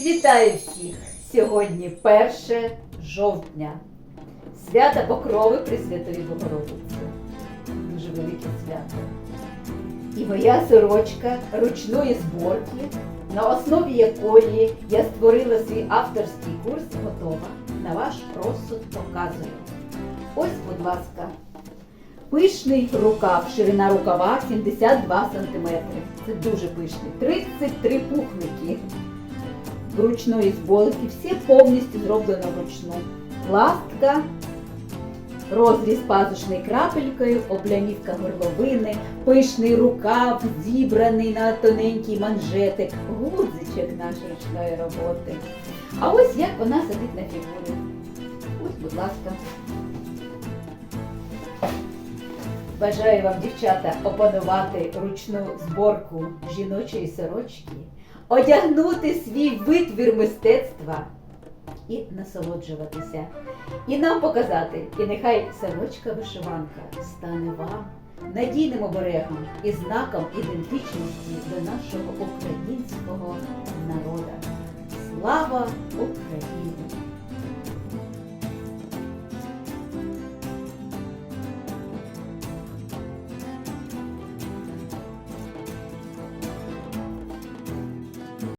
Вітаю всіх! Сьогодні 1 жовтня. Свята Покрови Пресвятої Богородиці. Дуже велике свято. І моя сорочка ручної зборки, на основі якої я створила свій авторський курс, готова. На ваш розсуд показую. Ось, будь ласка, пишний рукав, ширина рукава 72 см. Це дуже пишний. 33 вручної зболки, все повністю зроблено вручну. Ластка, розріз пазушною крапелькою, облямівка горловини, пишний рукав, зібраний на тоненький манжетик, гудзичок нашої ручної роботи. А ось як вона сидить на фігурі. Ось, будь ласка. Бажаю вам, дівчата, опанувати ручну зборку жіночої сорочки, одягнути свій витвір мистецтва і насолоджуватися. І нам показати, і нехай сорочка вишиванка стане вам надійним оберегом і знаком ідентичності до нашого українського народу. Слава Україні!